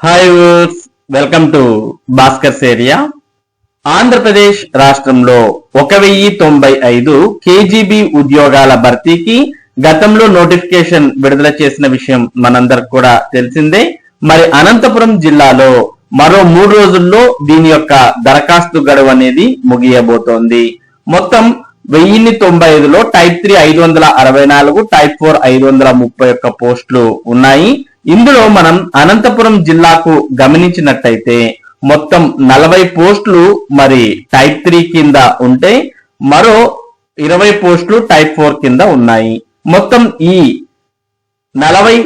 Hi welcome to Bhaskar's area Andhra Pradesh రాష్ట్రంలో ఒక వెయ్యి తొంభై ఐదు కేజీబీ ఉద్యోగాల భర్తీకి గతంలో నోటిఫికేషన్ విడుదల చేసిన విషయం మనందరికి కూడా తెలిసిందే. మరి అనంతపురం జిల్లాలో మరో మూడు రోజుల్లో దీని యొక్క దరఖాస్తు గడువు అనేది ముగియబోతోంది. మొత్తం వెయ్యిన్ని తొంభై ఐదులో టైప్ త్రీ ఐదు వందల అరవై నాలుగు టైప్ ఫోర్ ఐదు వందల ముప్పై ఒక్క పోస్టులు ఉన్నాయి. ఇందులో మనం అనంతపురం జిల్లాకు గమనించినట్టయితే మొత్తం నలభై పోస్టులు మరి టైప్ త్రీ కింద ఉంటే మరో ఇరవై పోస్టులు టైప్ ఫోర్ కింద ఉన్నాయి. మొత్తం ఈ నలభై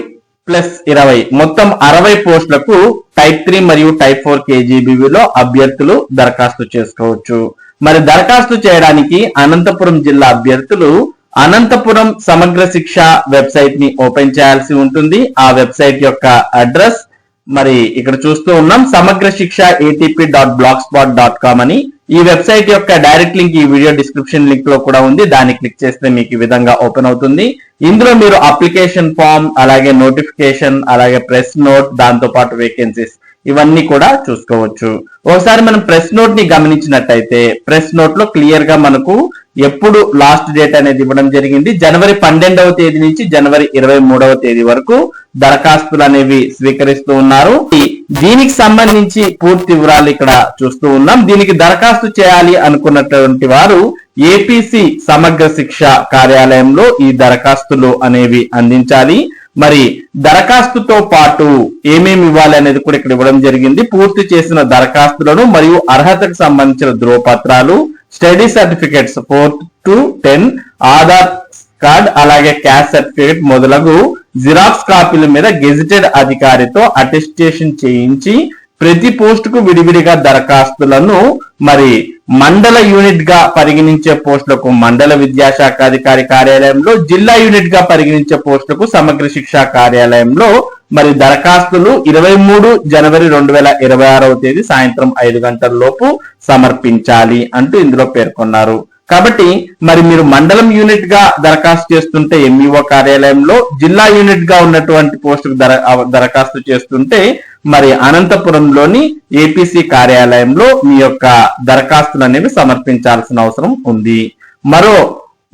ప్లస్ ఇరవై మొత్తం అరవై పోస్టులకు టైప్ త్రీ మరియు టైప్ ఫోర్ కేజీబీవీలో అభ్యర్థులు దరఖాస్తు చేసుకోవచ్చు. మరి దరఖాస్తు చేయడానికి అనంతపురం జిల్లా అభ్యర్థులు అనంతపురం సమగ్ర శిక్ష వెబ్సైట్ని ఓపెన్ చేయాల్సి ఉంటుంది. ఆ వెబ్సైట్ యొక్క అడ్రస్ మరి ఇక్కడ చూస్తూ ఉన్నాం. Samagra Shiksha ATP dot blogspot dot com అని. ఈ వెబ్సైట్ యొక్క డైరెక్ట్ లింక్ ఈ వీడియో డిస్క్రిప్షన్ లింక్లో కూడా ఉంది. దాన్ని క్లిక్ చేస్తే మీకు ఈ విధంగా ఓపెన్ అవుతుంది. ఇందులో మీరు అప్లికేషన్ ఫామ్ అలాగే నోటిఫికేషన్ అలాగే ప్రెస్ నోట్ దాంతో పాటు వేకెన్సీస్ ఇవన్నీ కూడా చూసుకోవచ్చు. ఒకసారి మనం ప్రెస్ నోట్ని గమనించినట్టయితే ప్రెస్ నోట్లో క్లియర్గా మనకు ఎప్పుడు లాస్ట్ డేట్ అనేది ఇవ్వడం జరిగింది. జనవరి పన్నెండవ తేదీ నుంచి జనవరి ఇరవై మూడవ తేదీ వరకు దరఖాస్తులు అనేవి స్వీకరిస్తూ ఉన్నారు. దీనికి సంబంధించి పూర్తి వివరాలు ఇక్కడ చూస్తూ ఉన్నాం. దీనికి దరఖాస్తు చేయాలి అనుకున్నటువంటి వారు ఏపీసీ సమగ్ర శిక్ష కార్యాలయంలో ఈ దరఖాస్తులు అనేవి అందించాలి. మరి దరఖాస్తుతో పాటు ఏమేమి ఇవ్వాలి అనేది కూడా ఇక్కడ ఇవ్వడం జరిగింది. పూర్తి చేసిన దరఖాస్తులను మరియు అర్హతకు సంబంధించిన ధ్రువపత్రాలు study certificates four to ten Aadhaar card అలాగే క్యాస్ట్ సర్టిఫికెట్ మొదలగు జిరాక్స్ కాపీల మీద గెజిటెడ్ అధికారితో అటెస్టేషన్ చేయించి ప్రతి పోస్టుకు విడివిడిగా దరఖాస్తులను మరి మండల యూనిట్గా పరిగణించే పోస్టులకు మండల విద్యాశాఖ అధికారి కార్యాలయంలో జిల్లా యూనిట్గా పరిగణించే పోస్టులకు సమగ్ర శిక్షా కార్యాలయంలో మరి దరఖాస్తులు ఇరవై మూడు జనవరి రెండు వేల ఇరవై ఆరవ తేదీ సాయంత్రం ఐదు గంటల లోపు సమర్పించాలి అంటూ ఇందులో పేర్కొన్నారు. కాబట్టి మరి మీరు మండలం యూనిట్గా దరఖాస్తు చేస్తుంటే ఎంఈఓ కార్యాలయంలో జిల్లా యూనిట్గా ఉన్నటువంటి పోస్టుకు దర దరఖాస్తు చేస్తుంటే మరి అనంతపురంలోని ఏపీసీ కార్యాలయంలో మీ యొక్క దరఖాస్తులు అనేవి సమర్పించాల్సిన అవసరం ఉంది. మరో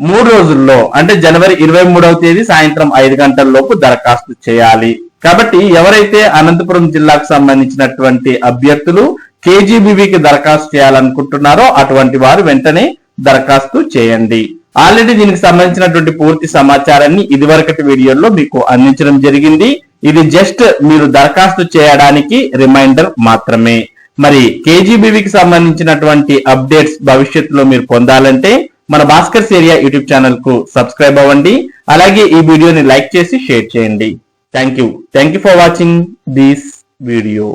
మూడు రోజుల్లో అంటే జనవరి ఇరవై మూడవ తేదీ సాయంత్రం ఐదు గంటల లోపు దరఖాస్తు చేయాలి. కాబట్టి ఎవరైతే అనంతపురం జిల్లాకు సంబంధించినటువంటి అభ్యర్థులు కేజీబీవీకి దరఖాస్తు చేయాలనుకుంటున్నారో అటువంటి వారు వెంటనే దరఖాస్తు చేయండి. ఆల్రెడీ దీనికి సంబంధించినటువంటి పూర్తి సమాచారాన్ని ఇదివరకటి వీడియోలో మీకు అందించడం జరిగింది. ఇది జస్ట్ మీరు దరఖాస్తు చేయడానికి రిమైండర్ మాత్రమే. మరి కేజీబీవీకి సంబంధించినటువంటి అప్డేట్స్ భవిష్యత్తులో మీరు పొందాలంటే మన భాస్కర్స్ ఏరియా యూట్యూబ్ ఛానల్కు సబ్స్క్రైబ్ అవ్వండి. అలాగే ఈ వీడియోని లైక్ చేసి షేర్ చేయండి. Thank you thank you for watching this video